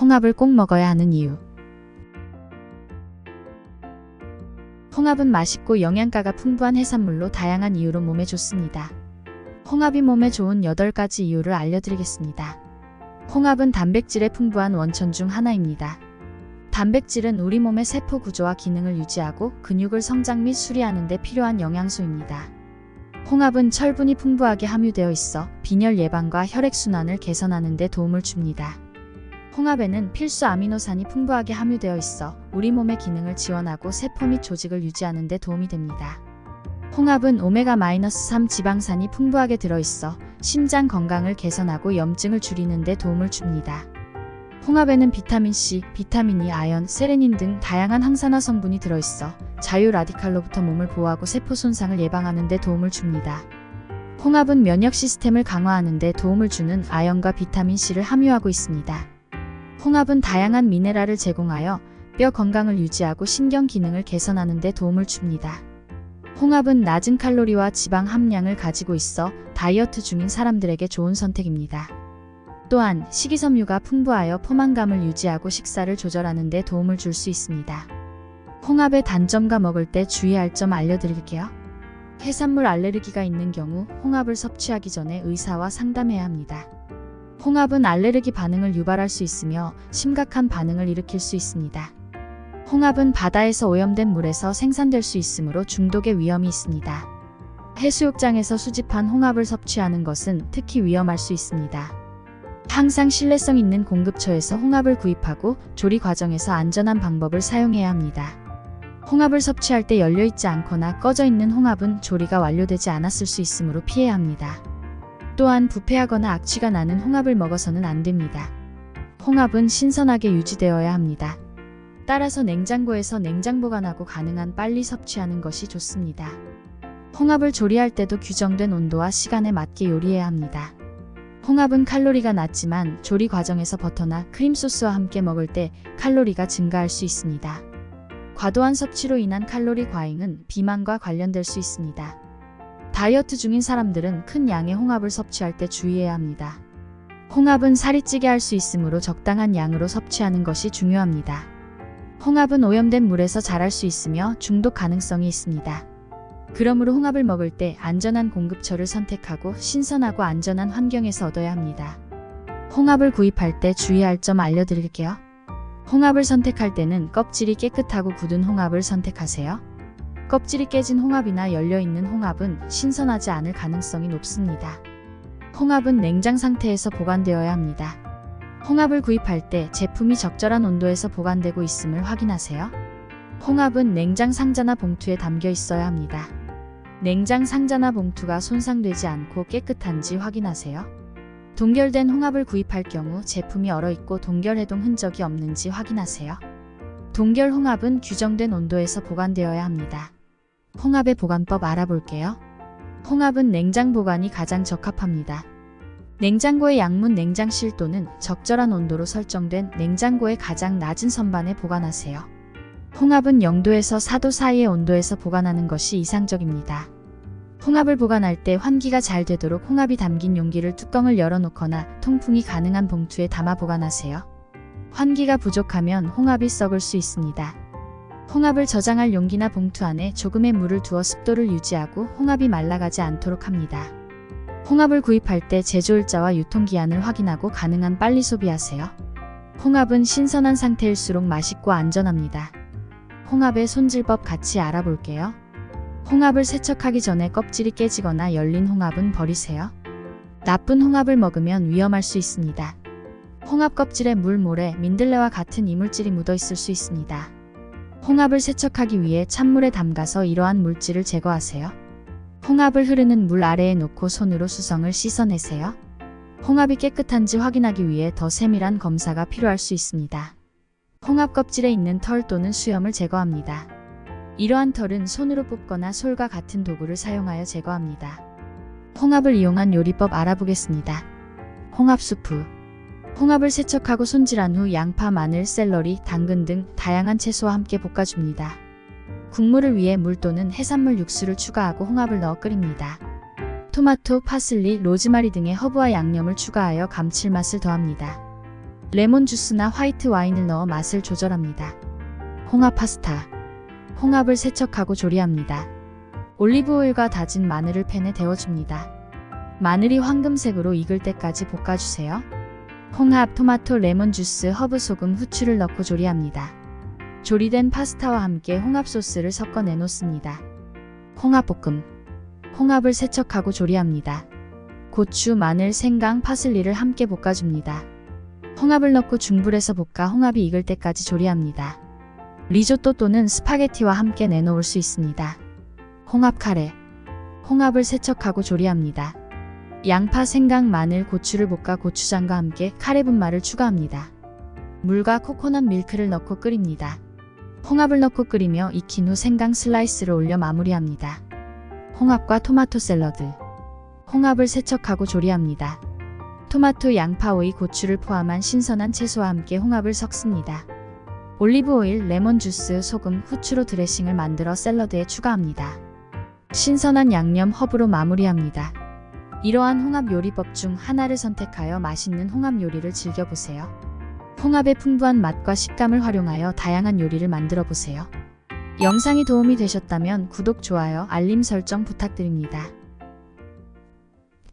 홍합을 꼭 먹어야 하는 이유. 홍합은 맛있고 영양가가 풍부한 해산물로 다양한 이유로 몸에 좋습니다. 홍합이 몸에 좋은 8가지 이유를 알려드리겠습니다. 홍합은 단백질에 풍부한 원천 중 하나입니다. 단백질은 우리 몸의 세포 구조와 기능을 유지하고 근육을 성장 및 수리하는 데 필요한 영양소입니다. 홍합은 철분이 풍부하게 함유되어 있어 빈혈 예방과 혈액순환을 개선하는 데 도움을 줍니다. 홍합에는 필수 아미노산이 풍부하게 함유되어 있어 우리 몸의 기능을 지원하고 세포 및 조직을 유지하는 데 도움이 됩니다. 홍합은 오메가-3 지방산이 풍부하게 들어있어 심장 건강을 개선하고 염증을 줄이는 데 도움을 줍니다. 홍합에는 비타민C, 비타민 E, 아연, 세레닌 등 다양한 항산화 성분이 들어있어 자유 라디칼로부터 몸을 보호하고 세포 손상을 예방하는 데 도움을 줍니다. 홍합은 면역 시스템을 강화하는 데 도움을 주는 아연과 비타민 C를 함유하고 있습니다. 홍합은 다양한 미네랄을 제공하여 뼈 건강을 유지하고 신경 기능을 개선하는 데 도움을 줍니다. 홍합은 낮은 칼로리와 지방 함량을 가지고 있어 다이어트 중인 사람들에게 좋은 선택입니다. 또한 식이섬유가 풍부하여 포만감을 유지하고 식사를 조절하는 데 도움을 줄 수 있습니다. 홍합의 단점과 먹을 때 주의할 점 알려드릴게요. 해산물 알레르기가 있는 경우 홍합을 섭취하기 전에 의사와 상담해야 합니다. 홍합은 알레르기 반응을 유발할 수 있으며 심각한 반응을 일으킬 수 있습니다. 홍합은 바다에서 오염된 물에서 생산될 수 있으므로 중독의 위험이 있습니다. 해수욕장에서 수집한 홍합을 섭취하는 것은 특히 위험할 수 있습니다. 항상 신뢰성 있는 공급처에서 홍합을 구입하고 조리 과정에서 안전한 방법을 사용해야 합니다. 홍합을 섭취할 때 열려있지 않거나 꺼져 있는 홍합은 조리가 완료되지 않았을 수 있으므로 피해야 합니다. 또한 부패하거나 악취가 나는 홍합을 먹어서는 안 됩니다. 홍합은 신선하게 유지되어야 합니다. 따라서 냉장고에서 냉장 보관하고 가능한 빨리 섭취하는 것이 좋습니다. 홍합을 조리할 때도 규정된 온도와 시간에 맞게 요리해야 합니다. 홍합은 칼로리가 낮지만 조리 과정에서 버터나 크림 소스와 함께 먹을 때 칼로리가 증가할 수 있습니다. 과도한 섭취로 인한 칼로리 과잉은 비만과 관련될 수 있습니다. 다이어트 중인 사람들은 큰 양의 홍합을 섭취할 때 주의해야 합니다. 홍합은 살이 찌게 할 수 있으므로 적당한 양으로 섭취하는 것이 중요합니다. 홍합은 오염된 물에서 자랄 수 있으며 중독 가능성이 있습니다. 그러므로 홍합을 먹을 때 안전한 공급처를 선택하고 신선하고 안전한 환경에서 얻어야 합니다. 홍합을 구입할 때 주의할 점 알려드릴게요. 홍합을 선택할 때는 껍질이 깨끗하고 굳은 홍합을 선택하세요. 껍질이 깨진 홍합이나 열려있는 홍합은 신선하지 않을 가능성이 높습니다. 홍합은 냉장 상태에서 보관되어야 합니다. 홍합을 구입할 때 제품이 적절한 온도에서 보관되고 있음을 확인하세요. 홍합은 냉장 상자나 봉투에 담겨 있어야 합니다. 냉장 상자나 봉투가 손상되지 않고 깨끗한지 확인하세요. 동결된 홍합을 구입할 경우 제품이 얼어있고 동결 해동 흔적이 없는지 확인하세요. 동결 홍합은 규정된 온도에서 보관되어야 합니다. 홍합의 보관법 알아볼게요. 홍합은 냉장 보관이 가장 적합합니다. 냉장고의 양문 냉장실 또는 적절한 온도로 설정된 냉장고의 가장 낮은 선반에 보관하세요. 홍합은 0도에서 4도 사이의 온도에서 보관하는 것이 이상적입니다. 홍합을 보관할 때 환기가 잘 되도록 홍합이 담긴 용기를 뚜껑을 열어놓거나 통풍이 가능한 봉투에 담아 보관하세요. 환기가 부족하면 홍합이 썩을 수 있습니다. 홍합을 저장할 용기나 봉투 안에 조금의 물을 두어 습도를 유지하고 홍합이 말라가지 않도록 합니다. 홍합을 구입할 때 제조일자와 유통기한을 확인하고 가능한 빨리 소비하세요. 홍합은 신선한 상태일수록 맛있고 안전합니다. 홍합의 손질법 같이 알아볼게요. 홍합을 세척하기 전에 껍질이 깨지거나 열린 홍합은 버리세요. 나쁜 홍합을 먹으면 위험할 수 있습니다. 홍합 껍질에 물, 모래, 민들레와 같은 이물질이 묻어 있을 수 있습니다. 홍합을 세척하기 위해 찬물에 담가서 이러한 물질을 제거하세요. 홍합을 흐르는 물 아래에 놓고 손으로 수성을 씻어내세요. 홍합이 깨끗한지 확인하기 위해 더 세밀한 검사가 필요할 수 있습니다. 홍합 껍질에 있는 털 또는 수염을 제거합니다. 이러한 털은 손으로 뽑거나 솔과 같은 도구를 사용하여 제거합니다. 홍합을 이용한 요리법 알아보겠습니다. 홍합 수프 홍합을 세척하고 손질한 후 양파, 마늘, 샐러리, 당근 등 다양한 채소와 함께 볶아줍니다. 국물을 위해 물 또는 해산물 육수를 추가하고 홍합을 넣어 끓입니다. 토마토, 파슬리, 로즈마리 등의 허브와 양념을 추가하여 감칠맛을 더합니다. 레몬 주스나 화이트 와인을 넣어 맛을 조절합니다. 홍합 파스타. 홍합을 세척하고 조리합니다. 올리브 오일과 다진 마늘을 팬에 데워줍니다. 마늘이 황금색으로 익을 때까지 볶아주세요. 홍합, 토마토, 레몬 주스, 허브 소금, 후추를 넣고 조리합니다. 조리된 파스타와 함께 홍합 소스를 섞어 내놓습니다. 홍합볶음. 홍합을 세척하고 조리합니다. 고추, 마늘, 생강, 파슬리를 함께 볶아줍니다. 홍합을 넣고 중불에서 볶아 홍합이 익을 때까지 조리합니다. 리조또 또는 스파게티와 함께 내놓을 수 있습니다. 홍합 카레. 홍합을 세척하고 조리합니다. 양파, 생강, 마늘, 고추를 볶아 고추장과 함께 카레 분말을 추가합니다. 물과 코코넛 밀크를 넣고 끓입니다. 홍합을 넣고 끓이며 익힌 후 생강 슬라이스를 올려 마무리합니다. 홍합과 토마토 샐러드. 홍합을 세척하고 조리합니다. 토마토, 양파, 오이, 고추를 포함한 신선한 채소와 함께 홍합을 섞습니다. 올리브 오일, 레몬 주스, 소금, 후추로 드레싱을 만들어 샐러드에 추가합니다. 신선한 양념 허브로 마무리합니다. 이러한 홍합 요리법 중 하나를 선택하여 맛있는 홍합 요리를 즐겨보세요. 홍합의 풍부한 맛과 식감을 활용하여 다양한 요리를 만들어 보세요. 영상이 도움이 되셨다면 구독, 좋아요, 알림 설정 부탁드립니다.